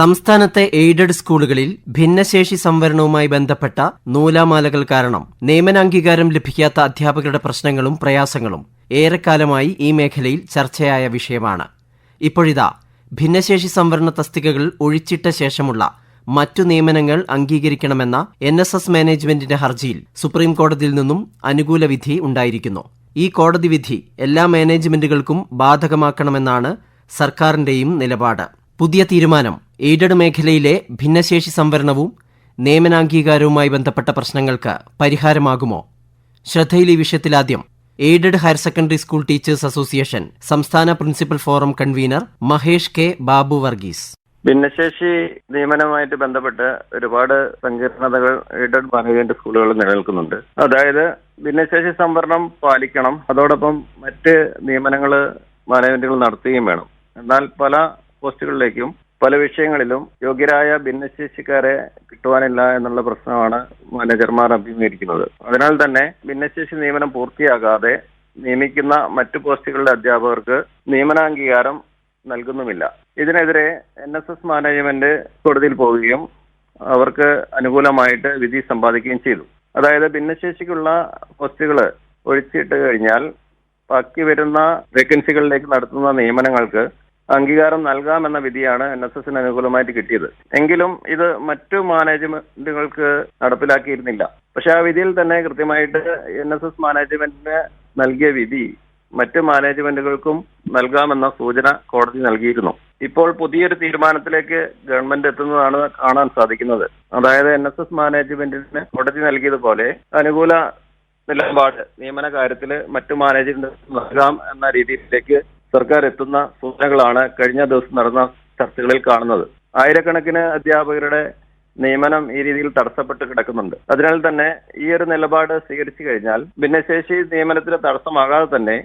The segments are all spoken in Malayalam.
സംസ്ഥാനത്തെ എയ്ഡഡ് സ്കൂളുകളിൽ ഭിന്നശേഷി സംവരണവുമായി ബന്ധപ്പെട്ട നൂലാമാലകൾ കാരണം നിയമനാംഗീകാരം ലഭിക്കാത്ത അധ്യാപകരുടെ പ്രശ്നങ്ങളും പ്രയാസങ്ങളും ഏറെക്കാലമായി ഈ മേഖലയിൽ ചർച്ചയായ വിഷയമാണ്. ഇപ്പോഴിതാ ഭിന്നശേഷി സംവരണ തസ്തികകൾ ഒഴിച്ചിട്ട ശേഷമുള്ള മറ്റു നിയമനങ്ങൾ അംഗീകരിക്കണമെന്ന എൻ എസ് എസ് മാനേജ്മെന്റിന്റെ ഹർജിയിൽ സുപ്രീം കോടതിയിൽ നിന്നും അനുകൂല വിധി ഉണ്ടായിരിക്കുന്നു. ഈ കോടതി വിധി എല്ലാ മാനേജ്മെന്റുകൾക്കും ബാധകമാക്കണമെന്നാണ് സർക്കാരിന്റെയും നിലപാട്. പുതിയ തീരുമാനം എയ്ഡഡ് മേഖലയിലെ ഭിന്നശേഷി സംവരണവും നിയമനാംഗീകാരവുമായി ബന്ധപ്പെട്ട പ്രശ്നങ്ങൾക്ക് പരിഹാരമാകുമോ? ശ്രദ്ധയിൽ ഈ വിഷയത്തിലാദ്യം aided higher secondary school teachers association സംസ്ഥാന principal forum convener Mahesh K Babu Varghese. ഭിന്നശേഷി നിയമനവുമായിട്ട് ബന്ധപ്പെട്ട് ഒരുപാട് സങ്കീർണതകൾ എയ്ഡഡ് മാനേജ്മെന്റ് സ്കൂളുകളിൽ നിലനിൽക്കുന്നുണ്ട്. അതായത് ഭിന്നശേഷി സംവരണം പാലിക്കണം. അതോടൊപ്പം മറ്റ് നിയമനങ്ങൾ മാനേജ്മെന്റുകൾ നടത്തുകയും വേണം. എന്നാൽ പല പോസ്റ്റുകളിലേക്കും പല വിഷയങ്ങളിലും യോഗ്യരായ ഭിന്നശേഷിക്കാരെ കിട്ടുവാനില്ല എന്നുള്ള പ്രശ്നമാണ് മാനേജർമാർ അഭിമുഖീകരിക്കുന്നത്. അതിനാൽ തന്നെ ഭിന്നശേഷി നിയമനം പൂർത്തിയാകാതെ നിയമിക്കുന്ന മറ്റു പോസ്റ്റുകളിലെ അധ്യാപകർക്ക് നിയമനാംഗീകാരം നൽകുന്നുമില്ല. ഇതിനെതിരെ എൻ എസ് എസ് മാനേജ്മെന്റ് കോടതിയിൽ പോവുകയും അവർക്ക് അനുകൂലമായിട്ട് വിധി സമ്പാദിക്കുകയും ചെയ്തു. അതായത് ഭിന്നശേഷിക്കുള്ള പോസ്റ്റുകൾ ഒഴിച്ചിട്ട് കഴിഞ്ഞാൽ ബാക്കി വരുന്ന വേക്കൻസികളിലേക്ക് നടത്തുന്ന നിയമനങ്ങൾക്ക് അംഗീകാരം നൽകാമെന്ന വിധിയാണ് എൻ എസ് എസിന് അനുകൂലമായിട്ട് കിട്ടിയത്. എങ്കിലും ഇത് മറ്റു മാനേജ്മെന്റുകൾക്ക് നടപ്പിലാക്കിയിരുന്നില്ല. പക്ഷെ ആ വിധിയിൽ തന്നെ കൃത്യമായിട്ട് എൻ എസ് എസ് മാനേജ്മെന്റിന് നൽകിയ വിധി മറ്റ് മാനേജ്മെന്റുകൾക്കും നൽകാമെന്ന സൂചന കോടതി നൽകിയിരുന്നു. ഇപ്പോൾ പുതിയൊരു തീരുമാനത്തിലേക്ക് ഗവൺമെന്റ് എത്തുന്നതാണ് കാണാൻ സാധിക്കുന്നത്. അതായത് എൻ എസ് എസ് മാനേജ്മെന്റിന് കോടതി നൽകിയതുപോലെ അനുകൂല നിലപാട് നിയമന കാര്യത്തിൽ മറ്റു മാനേജ്മെന്റ് നൽകാം എന്ന രീതിയിലേക്ക് സർക്കാർ എത്തുന്ന സൂചനകളാണ് കഴിഞ്ഞ ദിവസം നടന്ന ചർച്ചകളിൽ കാണുന്നത്. ആയിരക്കണക്കിന് അധ്യാപകരുടെ നിയമനം ഈ രീതിയിൽ തടസ്സപ്പെട്ട് കിടക്കുന്നുണ്ട്. അതിനാൽ തന്നെ ഈ ഒരു നിലപാട് സ്വീകരിച്ചു കഴിഞ്ഞാൽ ഭിന്നശേഷി നിയമനത്തിന് തടസ്സമാകാതെ തന്നെ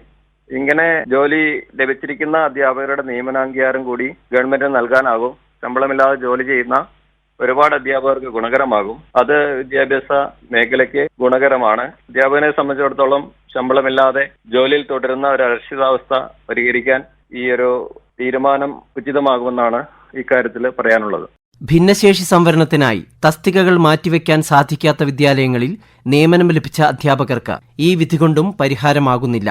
ഇങ്ങനെ ജോലി ലഭിച്ചിരിക്കുന്ന അധ്യാപകരുടെ നിയമനാംഗീകാരം കൂടി ഗവൺമെന്റിന് നൽകാനാകും. ശമ്പളമില്ലാതെ ജോലി ചെയ്യുന്ന ഒരുപാട് അധ്യാപകർക്ക് ഗുണകരമാകും. അത് വിദ്യാഭ്യാസ മേഖലയ്ക്ക് ഗുണകരമാണ്. അധ്യാപകനെ സംബന്ധിച്ചിടത്തോളം ശമ്പളമില്ലാതെ ജോലിയിൽ തുടരുന്ന ഒരു അരക്ഷിതാവസ്ഥ പരിഹരിക്കാൻ ഈ ഒരു തീരുമാനം ഉചിതമാകുമെന്നാണ് ഇക്കാര്യത്തിൽ പറയാനുള്ളത്. ഭിന്നശേഷി സംവരണത്തിനായി തസ്തികകൾ മാറ്റിവെക്കാൻ സാധിക്കാത്ത വിദ്യാലയങ്ങളിൽ നിയമനം ലഭിച്ച അധ്യാപകർക്ക് ഈ വിധി കൊണ്ടും പരിഹാരമാകുന്നില്ല.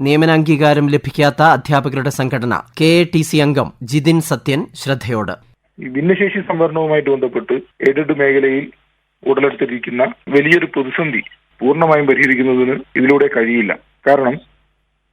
നിയമനാംഗീകാരം ലഭിക്കാത്ത അധ്യാപകരുടെ സംഘടന കെ എ ടി സി അംഗം ജിതിൻ സത്യൻ ശ്രദ്ധയോട്. ഈ ഭിന്നശേഷി സംവരണവുമായിട്ട് ബന്ധപ്പെട്ട് എയ്ഡഡ് മേഖലയിൽ ഉടലെടുത്തിരിക്കുന്ന വലിയൊരു പ്രതിസന്ധി പൂർണമായും പരിഹരിക്കുന്നതിന് ഇതിലൂടെ കഴിയില്ല. കാരണം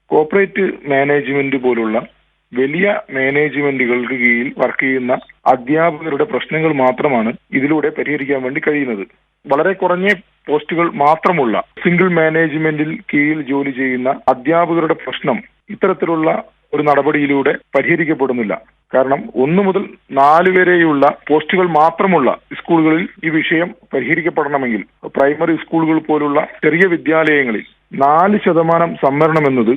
കോർപ്പറേറ്റ് മാനേജ്മെന്റ് പോലുള്ള വലിയ മാനേജ്മെന്റുകൾക്ക് കീഴിൽ വർക്ക് ചെയ്യുന്ന അധ്യാപകരുടെ പ്രശ്നങ്ങൾ മാത്രമാണ് ഇതിലൂടെ പരിഹരിക്കാൻ വേണ്ടി കഴിയുന്നത്. വളരെ കുറഞ്ഞ പോസ്റ്റുകൾ മാത്രമുള്ള സിംഗിൾ മാനേജ്മെന്റിൽ കീഴിൽ ജോലി ചെയ്യുന്ന അധ്യാപകരുടെ പ്രശ്നം ഇത്തരത്തിലുള്ള ഒരു നടപടിയിലൂടെ പരിഹരിക്കപ്പെടുന്നില്ല. കാരണം ഒന്ന് മുതൽ നാല് വരെയുള്ള പോസ്റ്റുകൾ മാത്രമുള്ള സ്കൂളുകളിൽ ഈ വിഷയം പരിഹരിക്കപ്പെടണമെങ്കിൽ പ്രൈമറി സ്കൂളുകൾ പോലുള്ള ചെറിയ വിദ്യാലയങ്ങളിൽ നാല് ശതമാനം സംവരണം എന്നത്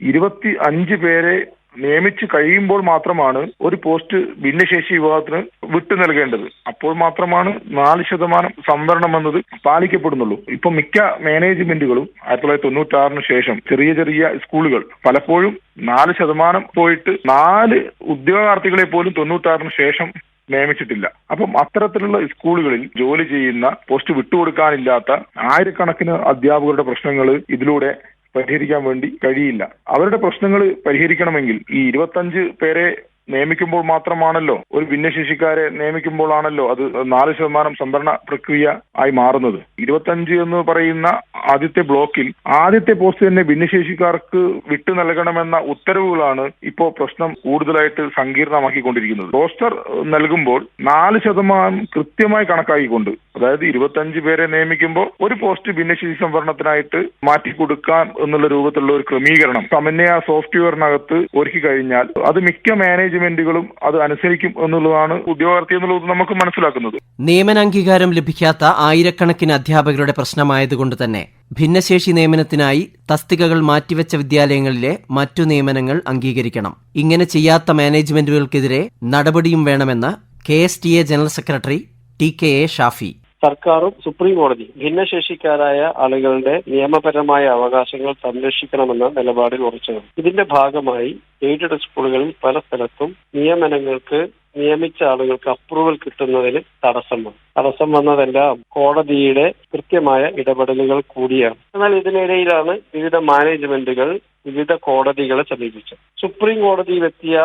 ഇരുപത്തി അഞ്ച് പേരെ നിയമിച്ചു കഴിയുമ്പോൾ മാത്രമാണ് ഒരു പോസ്റ്റ് ഭിന്നശേഷി വിഭാഗത്തിന് വിട്ടു നൽകേണ്ടത്. അപ്പോൾ മാത്രമാണ് നാല് ശതമാനം സംവരണം എന്നത് പാലിക്കപ്പെടുന്നുള്ളൂ. ഇപ്പൊ മിക്ക മാനേജ്മെന്റുകളും ആയിരത്തി തൊള്ളായിരത്തി തൊണ്ണൂറ്റി ആറിന് ശേഷം ചെറിയ ചെറിയ സ്കൂളുകൾ പലപ്പോഴും നാല് ശതമാനം പോയിട്ട് നാല് ഉദ്യോഗാർത്ഥികളെ പോലും തൊണ്ണൂറ്റാറിന് ശേഷം നിയമിച്ചിട്ടില്ല. അപ്പം അത്തരത്തിലുള്ള സ്കൂളുകളിൽ ജോലി ചെയ്യുന്ന പോസ്റ്റ് വിട്ടുകൊടുക്കാനില്ലാത്ത ആയിരക്കണക്കിന് അധ്യാപകരുടെ പ്രശ്നങ്ങൾ ഇതിലൂടെ പരിഹരിക്കാൻ വേണ്ടി കഴിയില്ല. അവരുടെ പ്രശ്നങ്ങൾ പരിഹരിക്കണമെങ്കിൽ ഈ ഇരുപത്തഞ്ച് പേരെ നിയമിക്കുമ്പോൾ മാത്രമാണല്ലോ ഒരു ഭിന്നശേഷിക്കാരെ നിയമിക്കുമ്പോഴാണല്ലോ അത് നാല് ശതമാനം സംവരണ പ്രക്രിയ ആയി മാറുന്നത്. ഇരുപത്തഞ്ച് എന്ന് പറയുന്ന ആദ്യത്തെ ബ്ലോക്കിൽ ആദ്യത്തെ പോസ്റ്റ് തന്നെ ഭിന്നശേഷിക്കാർക്ക് വിട്ടു നൽകണമെന്ന ഉത്തരവുകളാണ് ഇപ്പോൾ പ്രശ്നം കൂടുതലായിട്ട് സങ്കീർണമാക്കിക്കൊണ്ടിരിക്കുന്നത്. പോസ്റ്റർ നൽകുമ്പോൾ നാല് ശതമാനം കൃത്യമായി കണക്കാക്കിക്കൊണ്ട് അതായത് ഇരുപത്തഞ്ച് പേരെ നിയമിക്കുമ്പോൾ ഒരു പോസ്റ്റ് ഭിന്നശേഷി സംവരണത്തിനായിട്ട് മാറ്റി കൊടുക്കാം എന്നുള്ള രൂപത്തിലുള്ള ഒരു ക്രമീകരണം സമന്വയ സോഫ്റ്റ്വെയറിനകത്ത് ഒരുക്കി കഴിഞ്ഞാൽ അത് മിക്ക മാനേജ് മാനേജ്മെന്റുകളും അത് അനുസരിക്കും എന്നുള്ളതാണ് ഉദ്യോഗാർത്ഥി എന്നുള്ളത് നമുക്ക് മനസ്സിലാക്കുന്നത്. നിയമന അംഗീകാരം ലഭിക്കാത്ത ആയിരക്കണക്കിന് അധ്യാപകരുടെ പ്രശ്നമായതുകൊണ്ട് തന്നെ ഭിന്നശേഷി നിയമനത്തിനായി തസ്തികകൾ മാറ്റിവെച്ച വിദ്യാലയങ്ങളിലെ മറ്റു നിയമനങ്ങൾ അംഗീകരിക്കണം. ഇങ്ങനെ ചെയ്യാത്ത മാനേജ്മെന്റുകൾക്കെതിരെ നടപടിയും വേണമെന്ന് K S T A general secretary T K A Shafi. സർക്കാരും സുപ്രീം കോടതി ഭിന്നശേഷിക്കാരായ ആളുകളുടെ നിയമപരമായ അവകാശങ്ങൾ സംരക്ഷിക്കണമെന്ന നിലപാടിൽ ഉറച്ചു ഇതിന്റെ ഭാഗമായി എയ്ഡഡ് സ്കൂളുകളിൽ പല സ്ഥലത്തും നിയമനങ്ങൾക്ക് നിയമിച്ച ആളുകൾക്ക് അപ്രൂവൽ കിട്ടുന്നതിന് തടസ്സം വന്നു. തടസ്സം വന്നതെല്ലാം കോടതിയുടെ കൃത്യമായ ഇടപെടലുകൾ കൂടിയാണ്. എന്നാൽ ഇതിനിടയിലാണ് വിവിധ മാനേജ്മെന്റുകൾ വിവിധ കോടതികളെ സമീപിച്ചത്. സുപ്രീം കോടതിയിലെത്തിയ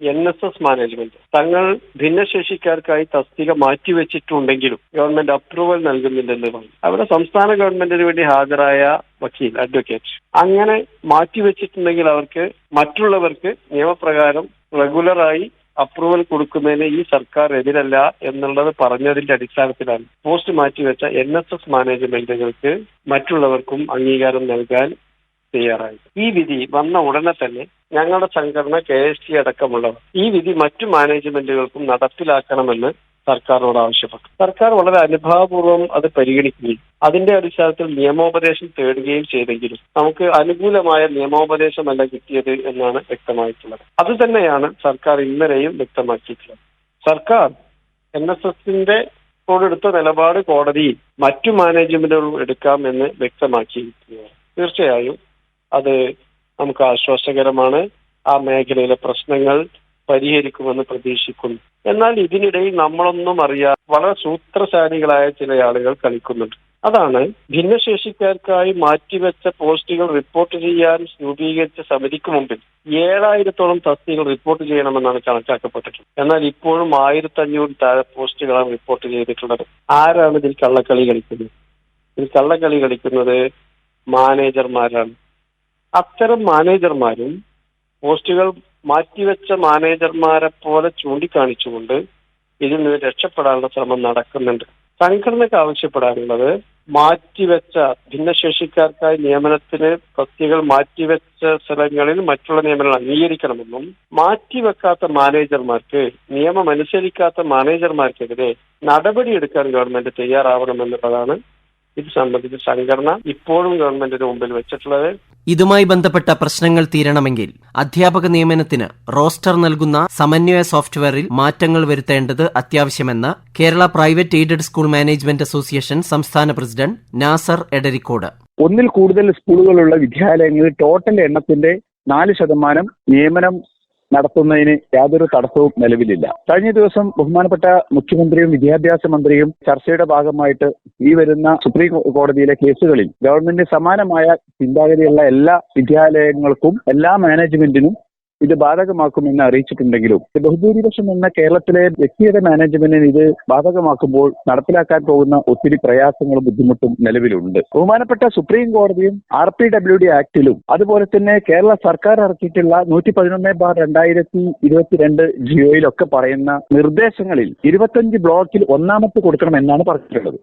എൻ എസ് എസ് മാനേജ്മെന്റ് തങ്ങൾ ഭിന്നശേഷിക്കാർക്കായി തസ്തിക മാറ്റിവെച്ചിട്ടുണ്ടെങ്കിലും ഗവൺമെന്റ് അപ്രൂവൽ നൽകുന്നില്ലെന്ന് പറഞ്ഞു. അവിടെ സംസ്ഥാന ഗവൺമെന്റിന് വേണ്ടി ഹാജരായ വക്കീൽ അഡ്വക്കേറ്റ് അങ്ങനെ മാറ്റിവെച്ചിട്ടുണ്ടെങ്കിൽ അവർക്ക് മറ്റുള്ളവർക്ക് നിയമപ്രകാരം റെഗുലറായി അപ്രൂവൽ കൊടുക്കുന്നതിന് ഈ സർക്കാർ എതിരല്ല എന്നുള്ളത് പറഞ്ഞതിന്റെ അടിസ്ഥാനത്തിലാണ്. പോസ്റ്റ് മാറ്റിവെച്ച എൻ എസ് എസ് മാനേജ്മെന്റുകൾക്ക് മറ്റുള്ളവർക്കും അംഗീകാരം നൽകാൻ തയ്യാറായി. ഈ വിധി വന്ന ഉടനെ തന്നെ ഞങ്ങളുടെ സംഘടന കെ എസ് ടി അടക്കമുള്ളവർ ഈ വിധി മറ്റു മാനേജ്മെന്റുകൾക്കും നടപ്പിലാക്കണമെന്ന് സർക്കാരിനോട് ആവശ്യപ്പെട്ടു. സർക്കാർ വളരെ അനുഭാവപൂർവം അത് പരിഗണിക്കുകയും അതിന്റെ അടിസ്ഥാനത്തിൽ നിയമോപദേശം തേടുകയും ചെയ്തെങ്കിലും നമുക്ക് അനുകൂലമായ നിയമോപദേശമല്ല കിട്ടിയത് എന്നാണ് വ്യക്തമായിട്ടുള്ളത്. അത് തന്നെയാണ് സർക്കാർ ഇന്നലെയും വ്യക്തമാക്കിയിട്ടുള്ളത്. സർക്കാർ എൻ എസ് എസിന്റെ എടുത്ത നിലപാട് കോടതിയിൽ മറ്റു മാനേജ്മെന്റുകളും എടുക്കാം എന്ന് വ്യക്തമാക്കിയിരിക്കുകയാണ്. തീർച്ചയായും അത് നമുക്ക് ആശ്വാസകരമാണ്. ആ മേഖലയിലെ പ്രശ്നങ്ങൾ പരിഹരിക്കുമെന്ന് പ്രതീക്ഷിക്കുന്നു. എന്നാൽ ഇതിനിടയിൽ നമ്മളൊന്നും അറിയാതെ വളരെ സൂത്രശാലികളായ ചില ആളുകൾ കളിക്കുന്നുണ്ട്. അതാണ് ഭിന്നശേഷിക്കാർക്കായി മാറ്റിവെച്ച പോസ്റ്റുകൾ റിപ്പോർട്ട് ചെയ്യാൻ രൂപീകരിച്ച സമിതിക്ക് മുമ്പിൽ ഏഴായിരത്തോളം തസ്തികൾ റിപ്പോർട്ട് ചെയ്യണമെന്നാണ് കണക്കാക്കപ്പെട്ടിട്ടുള്ളത്. എന്നാൽ ഇപ്പോഴും ആയിരത്തി അഞ്ഞൂറ് താഴെ പോസ്റ്റുകളാണ് റിപ്പോർട്ട് ചെയ്തിട്ടുള്ളത്. ആരാണ് ഇതിൽ കള്ളക്കളി കളിക്കുന്നത്? ഇതിൽ കള്ളക്കളി കളിക്കുന്നത് മാനേജർമാരാണ്. അത്തരം മാനേജർമാരും പോസ്റ്റുകൾ മാറ്റിവെച്ച മാനേജർമാരെ പോലെ ചൂണ്ടിക്കാണിച്ചുകൊണ്ട് ഇതിൽ നിന്ന് രക്ഷപ്പെടാനുള്ള ശ്രമം നടക്കുന്നുണ്ട്. സംഘടനയ്ക്ക് ആവശ്യപ്പെടാനുള്ളത് മാറ്റിവെച്ച ഭിന്നശേഷിക്കാർക്കായി നിയമനത്തിന് പ്രത്യേകൾ മാറ്റിവെച്ച സ്ഥലങ്ങളിൽ മറ്റുള്ള നിയമനങ്ങൾ അംഗീകരിക്കണമെന്നും മാറ്റിവെക്കാത്ത മാനേജർമാർക്ക് നിയമം അനുസരിക്കാത്ത മാനേജർമാർക്കെതിരെ നടപടിയെടുക്കാൻ ഗവൺമെന്റ് തയ്യാറാവണമെന്നുള്ളതാണ് ഇത് സംബന്ധിച്ച് സംഘടന ഇപ്പോഴും ഗവൺമെന്റിന് മുമ്പിൽ വെച്ചിട്ടുള്ളത് ഇതുമായി ബന്ധപ്പെട്ട പ്രശ്നങ്ങൾ തീരണമെങ്കിൽ അധ്യാപക നിയമനത്തിന് റോസ്റ്റർ നൽകുന്ന സമന്വയ സോഫ്റ്റ്വെയറിൽ മാറ്റങ്ങൾ വരുത്തേണ്ടത് അത്യാവശ്യമെന്ന് Kerala private aided school management association സംസ്ഥാന പ്രസിഡന്റ് നാസർ എഡരിക്കോട് ഒന്നിൽ കൂടുതൽ സ്കൂളുകളുള്ള വിദ്യാലയങ്ങളിൽ ടോട്ടൽ എണ്ണത്തിന്റെ നാല് ശതമാനം നിയമനം നടത്തുന്നതിന് യാതൊരു തടസ്സവും നിലവിലില്ല. കഴിഞ്ഞ ദിവസം ബഹുമാനപ്പെട്ട മുഖ്യമന്ത്രിയും വിദ്യാഭ്യാസ മന്ത്രിയും ചർച്ചയുടെ ഭാഗമായിട്ട് ഈ വരുന്ന സുപ്രീം കോടതിയിലെ കേസുകളിൽ ഗവൺമെന്റ് സമാനമായ ചിന്താഗതിയുള്ള എല്ലാ വിദ്യാലയങ്ങൾക്കും എല്ലാ മാനേജ്മെന്റിനും ഇത് ബാധകമാക്കുമെന്ന് അറിയിച്ചിട്ടുണ്ടെങ്കിലും ബഹുഭൂരിപക്ഷം എന്ന കേരളത്തിലെ വ്യക്തിഗത മാനേജ്മെന്റിന് ഇത് ബാധകമാക്കുമ്പോൾ നടപ്പിലാക്കാൻ പോകുന്ന ഒത്തിരി പ്രയാസങ്ങളും ബുദ്ധിമുട്ടും നിലവിലുണ്ട്. ബഹുമാനപ്പെട്ട സുപ്രീം കോടതിയും ആർ പി ഡബ്ല്യു ഡി ആക്ടിലും അതുപോലെ തന്നെ കേരള സർക്കാർ ഇറക്കിയിട്ടുള്ള നൂറ്റി പതിനൊന്ന് ബാർ രണ്ടായിരത്തി ഇരുപത്തിരണ്ട് ജിയോയിലൊക്കെ പറയുന്ന നിർദ്ദേശങ്ങളിൽ ഇരുപത്തഞ്ച് ബ്ലോക്കിൽ ഒന്നാമത്തെ കൊടുക്കണം എന്നാണ് പറഞ്ഞിട്ടുള്ളത്.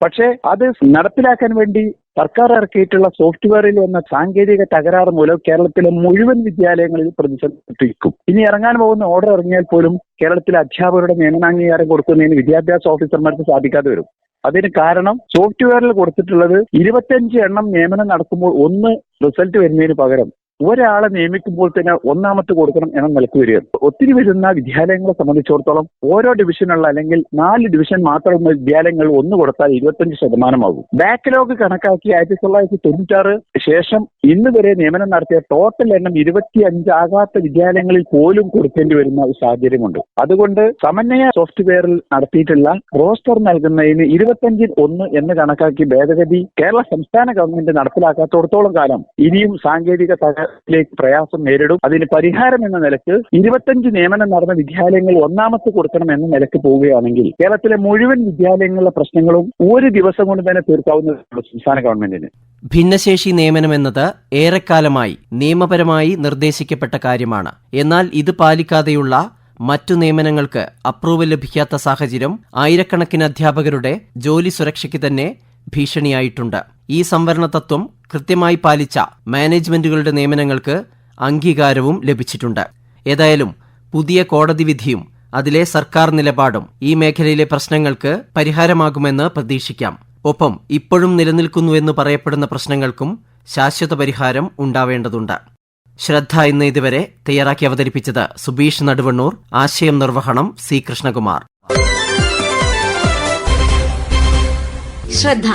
പക്ഷേ അത് നടപ്പിലാക്കാൻ വേണ്ടി സർക്കാർ ഇറക്കിയിട്ടുള്ള സോഫ്റ്റ്വെയറിൽ വന്ന സാങ്കേതിക തകരാറ് മൂലം കേരളത്തിലെ മുഴുവൻ വിദ്യാലയങ്ങളിൽ പ്രതിസന്ധിക്കും. ഇനി ഇറങ്ങാൻ പോകുന്ന ഓർഡർ ഇറങ്ങിയാൽ പോലും കേരളത്തിലെ അധ്യാപകരുടെ നിയമനാംഗീകാരം കൊടുക്കുന്നതിന് വിദ്യാഭ്യാസ ഓഫീസർമാർക്ക് സാധിക്കാതെ വരും. അതിന് കാരണം സോഫ്റ്റ്വെയറിൽ കൊടുത്തിട്ടുള്ളത് ഇരുപത്തിയഞ്ച് എണ്ണം നിയമനം നടക്കുമ്പോൾ ഒന്ന് റിസൾട്ട് വരുന്നതിന് പകരം ഒരാളെ നിയമിക്കുമ്പോൾ തന്നെ ഒന്നാമത്തെ കൊടുക്കണം എന്ന നിലയ്ക്ക് വരികയാണ് ഒത്തിരി വരുന്ന വിദ്യാലയങ്ങളെ സംബന്ധിച്ചിടത്തോളം ഓരോ ഡിവിഷനുള്ള അല്ലെങ്കിൽ നാല് ഡിവിഷൻ മാത്രമുള്ള വിദ്യാലയങ്ങൾ ഒന്ന് കൊടുത്താൽ ഇരുപത്തഞ്ച് ശതമാനമാകും. ബാക്ക്ലോഗ് കണക്കാക്കി ആയിരത്തി തൊള്ളായിരത്തി തൊണ്ണൂറ്റാറ് ശേഷം ഇന്ന് വരെ നിയമനം നടത്തിയ ടോട്ടൽ എണ്ണം ഇരുപത്തി അഞ്ചാകാത്ത വിദ്യാലയങ്ങളിൽ പോലും കൊടുക്കേണ്ടി വരുന്ന ഒരു സാഹചര്യമുണ്ട്. അതുകൊണ്ട് സമന്വയ സോഫ്റ്റ്വെയറിൽ നടത്തിയിട്ടുള്ള റോസ്റ്റർ നൽകുന്നതിന് ഇരുപത്തഞ്ചിൽ ഒന്ന് എന്ന് കണക്കാക്കി ഭേദഗതി കേരള സംസ്ഥാന ഗവൺമെന്റ് നടപ്പിലാക്കാത്തോടത്തോളം കാലം ഇനിയും സാങ്കേതിക തകർച്ചയിലേക്ക് പ്രയാസം നേരിടും. അതിന് പരിഹാരം എന്ന നിലയ്ക്ക് ഇരുപത്തഞ്ച് നിയമനം നടന്ന വിദ്യാലയങ്ങൾ ഒന്നാമത്തെ കൊടുക്കണം എന്ന നിലയ്ക്ക് പോവുകയാണെങ്കിൽ കേരളത്തിലെ മുഴുവൻ വിദ്യാലയങ്ങളിലെ പ്രശ്നങ്ങളും ഒരു ദിവസം കൊണ്ട് തന്നെ തീർക്കാവുന്നതാണ് സംസ്ഥാന ഗവൺമെന്റിന്. ഭിന്നശേഷി നിയമനം എന്നത് ഏറെക്കാലമായി നിയമപരമായി നിർദ്ദേശിക്കപ്പെട്ട കാര്യമാണ്. എന്നാൽ ഇത് പാലിക്കാതെയുള്ള മറ്റു നിയമനങ്ങൾക്ക് അപ്രൂവൽ ലഭിക്കാത്ത സാഹചര്യം ആയിരക്കണക്കിന് അധ്യാപകരുടെ ജോലി സുരക്ഷയ്ക്ക് തന്നെ ഭീഷണിയായിട്ടുണ്ട്. ഈ സംവരണ തത്വം കൃത്യമായി പാലിച്ച മാനേജ്മെന്റുകളുടെ നിയമനങ്ങൾക്ക് അംഗീകാരവും ലഭിച്ചിട്ടുണ്ട്. ഏതായാലും പുതിയ കോടതി വിധിയും അതിലെ സർക്കാർ നിലപാടും ഈ മേഖലയിലെ പ്രശ്നങ്ങൾക്ക് പരിഹാരമാകുമെന്ന് പ്രതീക്ഷിക്കാം. ഒപ്പം ഇപ്പോഴും നിലനിൽക്കുന്നുവെന്ന് പറയപ്പെടുന്ന പ്രശ്നങ്ങൾക്കും ശാശ്വത പരിഹാരം ഉണ്ടാവേണ്ടതുണ്ട്. ശ്രദ്ധ ഇന്ന് ഇതുവരെ തയ്യാറാക്കി അവതരിപ്പിച്ചത് സുബീഷ് നടുവണ്ണൂർ ആശയം നിർവഹണം സി കൃഷ്ണകുമാർ. ശ്രദ്ധ